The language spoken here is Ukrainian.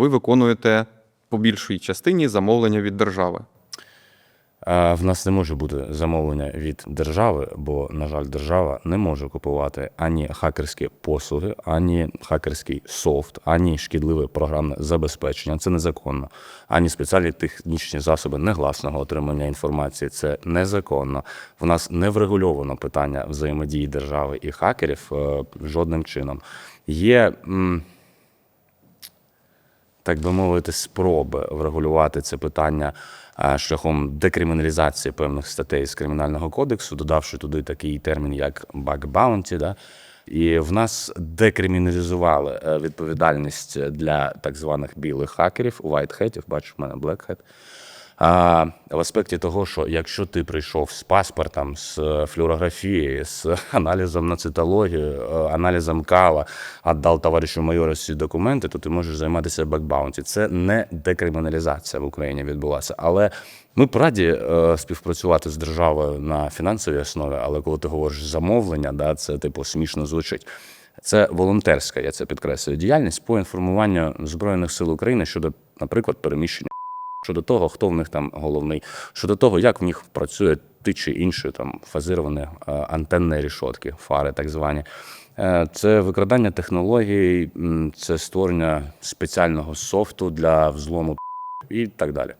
ви виконуєте по більшій частині замовлення від держави. Е, В нас не може бути замовлення від держави, бо, на жаль, держава не може купувати ані хакерські послуги, ані хакерський софт, ані шкідливе програмне забезпечення. Це незаконно, ані спеціальні технічні засоби негласного отримання інформації. Це незаконно. В нас не врегульовано питання взаємодії держави і хакерів е, жодним чином. Є. так би мовити, спроби врегулювати це питання е, шляхом декриміналізації певних статей з кримінального кодексу, додавши туди такий термін, як bounty, да? І в нас декриміналізували е, відповідальність для так званих білих хакерів, white-хетів, бачу, в мене black hat. А, в аспекті того, що якщо ти прийшов з паспортом, з е, флюорографією, з аналізом на цитологію, е, аналізом кава, віддав товаришу майору ці документи, то ти можеш займатися бекбаунті. Це не декриміналізація в Україні відбулася. Але ми б раді е, співпрацювати з державою на фінансовій основі, але коли ти говориш замовлення, да, це типу смішно звучить. Це волонтерська, я це підкреслюю, діяльність по інформуванню Збройних сил України щодо, наприклад, переміщення щодо того, хто в них там головний, щодо того, як в них працює ті чи інші там фазировані е, антенні рішотки, фари так звані. Е, Це викрадання технологій, це створення спеціального софту для взлому і так далі.